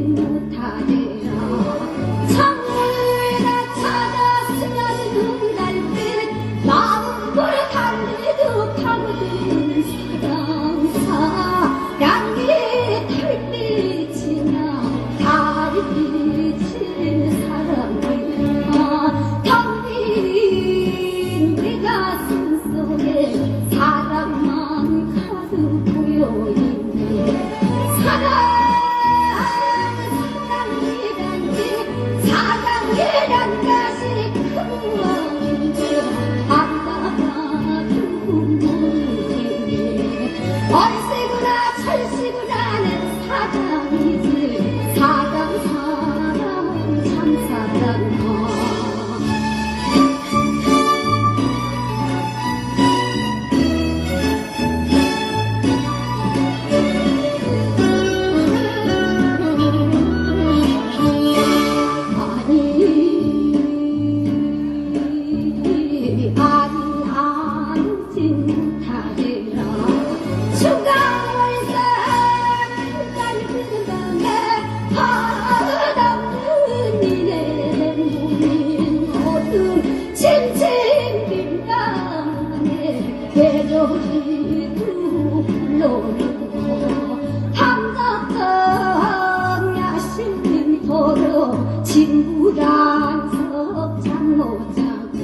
못하리라 친구랑 석잠 못 자고